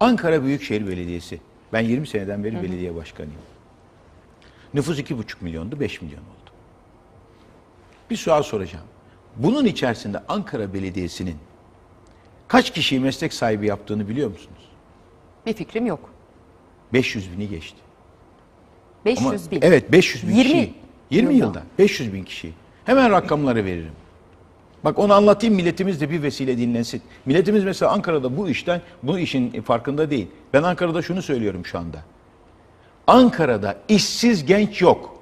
Ankara Büyükşehir Belediyesi. Ben 20 seneden beri belediye başkanıyım. Nüfus 2,5 milyondu, 5 milyon oldu. Bir sual soracağım. Bunun içerisinde Ankara Belediyesi'nin kaç kişiyi meslek sahibi yaptığını biliyor musunuz? Bir fikrim yok. 500 bini geçti. 500 Ama- bin. Evet 500 bin 20 kişi. 20 yılda. yılda 500 bin kişi. Hemen rakamları veririm. Bak onu anlatayım milletimiz de bir vesile dinlensin. Milletimiz mesela Ankara'da bu işten, bu işin farkında değil. Ben Ankara'da şunu söylüyorum şu anda. Ankara'da işsiz genç yok.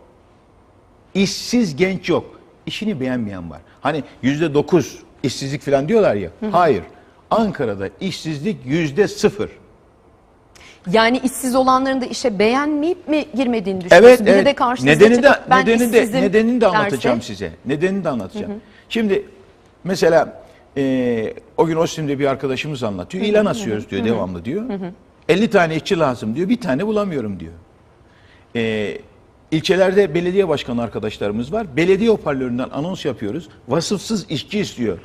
İşsiz genç yok. İşini beğenmeyen var. Hani yüzde dokuz işsizlik falan diyorlar ya. Hayır. Ankara'da işsizlik yüzde sıfır. Yani işsiz olanların da işe beğenmeyip mi girmediğini düşünüyorsun? Evet, Biri evet. de nedeni de nedeni de nedenini de anlatacağım derse, size. Nedenini de anlatacağım. Şimdi mesela e, o gün Ostim'de bir arkadaşımız anlatıyor. İlan asıyoruz diyor devamlı diyor. 50 tane işçi lazım diyor. Bir tane bulamıyorum diyor. E, ilçelerde belediye başkanı arkadaşlarımız var. Belediye hoparlöründen anons yapıyoruz. Vasıfsız işçi istiyor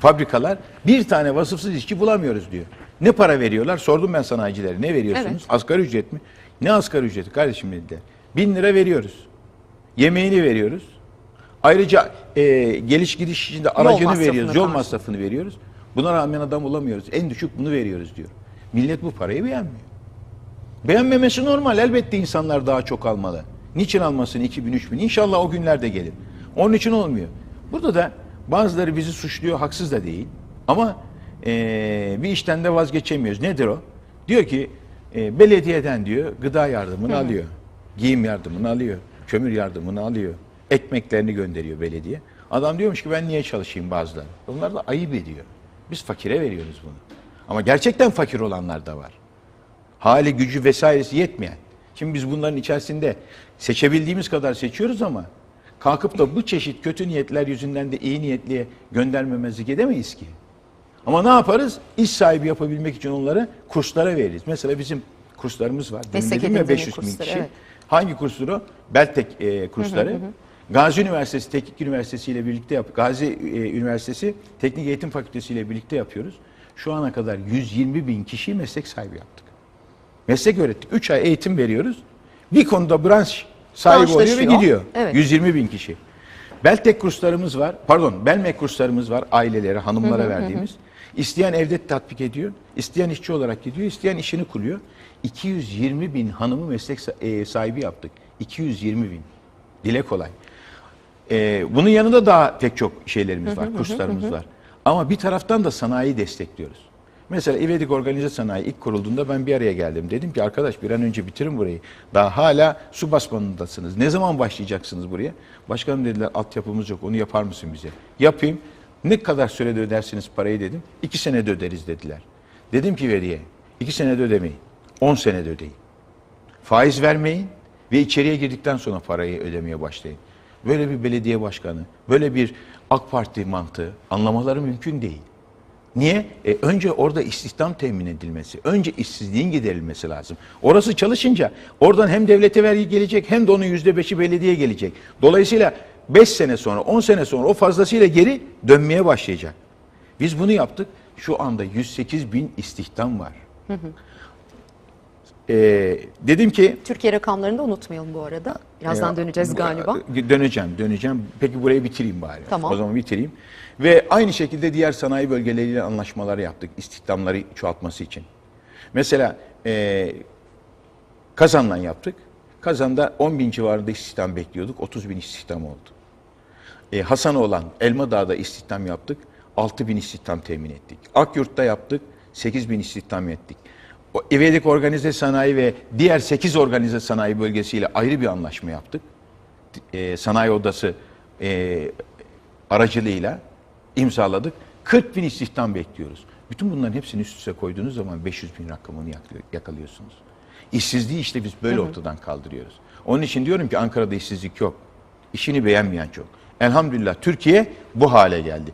fabrikalar. Bir tane vasıfsız işçi bulamıyoruz diyor. Ne para veriyorlar? Sordum ben sanayicilere. Ne veriyorsunuz? Evet. Asgari ücret mi? Ne asgari ücreti kardeşim dediler. Bin lira veriyoruz. Yemeğini veriyoruz. Ayrıca e, geliş gidiş içinde aracını masrafını veriyoruz. Yol masrafını veriyoruz. Buna rağmen adam bulamıyoruz. En düşük bunu veriyoruz diyor. Millet bu parayı beğenmiyor. Beğenmemesi normal. Elbette insanlar daha çok almalı. Niçin almasın 2000 3000? İnşallah o günler de gelir. Onun için olmuyor. Burada da bazıları bizi suçluyor. Haksız da değil. Ama eee, bir işten de vazgeçemiyoruz. Nedir o? Diyor ki e, belediyeden diyor gıda yardımını alıyor. Giyim yardımını alıyor. Kömür yardımını alıyor. Ekmeklerini gönderiyor belediye. Adam diyormuş ki ben niye çalışayım bazıları. Onlar da ayıp ediyor. Biz fakire veriyoruz bunu. Ama gerçekten fakir olanlar da var hali gücü vesairesi yetmeyen. Şimdi biz bunların içerisinde seçebildiğimiz kadar seçiyoruz ama kalkıp da bu çeşit kötü niyetler yüzünden de iyi niyetliye göndermemezlik edemeyiz ki. Ama ne yaparız? İş sahibi yapabilmek için onları kurslara veririz. Mesela bizim kurslarımız var. Meslek dedim ya edindirme 500 bin kursları, kişi. evet. Hangi kurstur o? Beltek e, kursları. Gazi Üniversitesi Teknik Üniversitesi ile birlikte yap. Gazi e, Üniversitesi Teknik Eğitim Fakültesi ile birlikte yapıyoruz. Şu ana kadar 120 bin kişi meslek sahibi yaptık. Meslek öğrettik. 3 ay eğitim veriyoruz. Bir konuda branş sahibi oluyor ve gidiyor. Evet. 120 bin kişi. Beltek kurslarımız var. Pardon, Belmek kurslarımız var. Ailelere, hanımlara verdiğimiz. İsteyen evde tatbik ediyor. isteyen işçi olarak gidiyor. isteyen işini kuruyor. 220 bin hanımı meslek e, sahibi yaptık. 220 bin. Dile kolay. Ee, bunun yanında daha pek çok şeylerimiz var, kurslarımız var. Ama bir taraftan da sanayiyi destekliyoruz. Mesela İvedik Organize Sanayi ilk kurulduğunda ben bir araya geldim. Dedim ki arkadaş bir an önce bitirin burayı. Daha hala su basmanındasınız. Ne zaman başlayacaksınız buraya? Başkanım dediler altyapımız yok onu yapar mısın bize? Yapayım. Ne kadar sürede ödersiniz parayı dedim. İki senede öderiz dediler. Dedim ki veriye iki senede ödemeyin. On senede ödeyin. Faiz vermeyin ve içeriye girdikten sonra parayı ödemeye başlayın. Böyle bir belediye başkanı, böyle bir AK Parti mantığı anlamaları mümkün değil. Niye? E, önce orada istihdam temin edilmesi, önce işsizliğin giderilmesi lazım. Orası çalışınca oradan hem devlete vergi gelecek hem de onun yüzde beşi belediye gelecek. Dolayısıyla 5 sene sonra, 10 sene sonra o fazlasıyla geri dönmeye başlayacak. Biz bunu yaptık. Şu anda 108 bin istihdam var. E, dedim ki Türkiye rakamlarını da unutmayalım bu arada. Birazdan ee, döneceğiz galiba. Döneceğim, döneceğim. Peki burayı bitireyim bari. Tamam. O zaman bitireyim. Ve aynı şekilde diğer sanayi bölgeleriyle anlaşmalar yaptık istihdamları çoğaltması için. Mesela e, Kazan'la yaptık. Kazan'da 10 bin civarında istihdam bekliyorduk. 30 bin istihdam oldu. E, Hasanoğlan, Elmadağ'da istihdam yaptık. 6 bin istihdam temin ettik. Akyurt'ta yaptık. 8 bin istihdam ettik. O İvedik Organize Sanayi ve diğer 8 organize sanayi bölgesiyle ayrı bir anlaşma yaptık. E, sanayi Odası e, aracılığıyla imzaladık. 40 bin istihdam bekliyoruz. Bütün bunların hepsini üst üste koyduğunuz zaman 500 bin rakamını yakalıyor- yakalıyorsunuz. İşsizliği işte biz böyle ortadan kaldırıyoruz. Onun için diyorum ki Ankara'da işsizlik yok. İşini beğenmeyen çok. Elhamdülillah Türkiye bu hale geldi.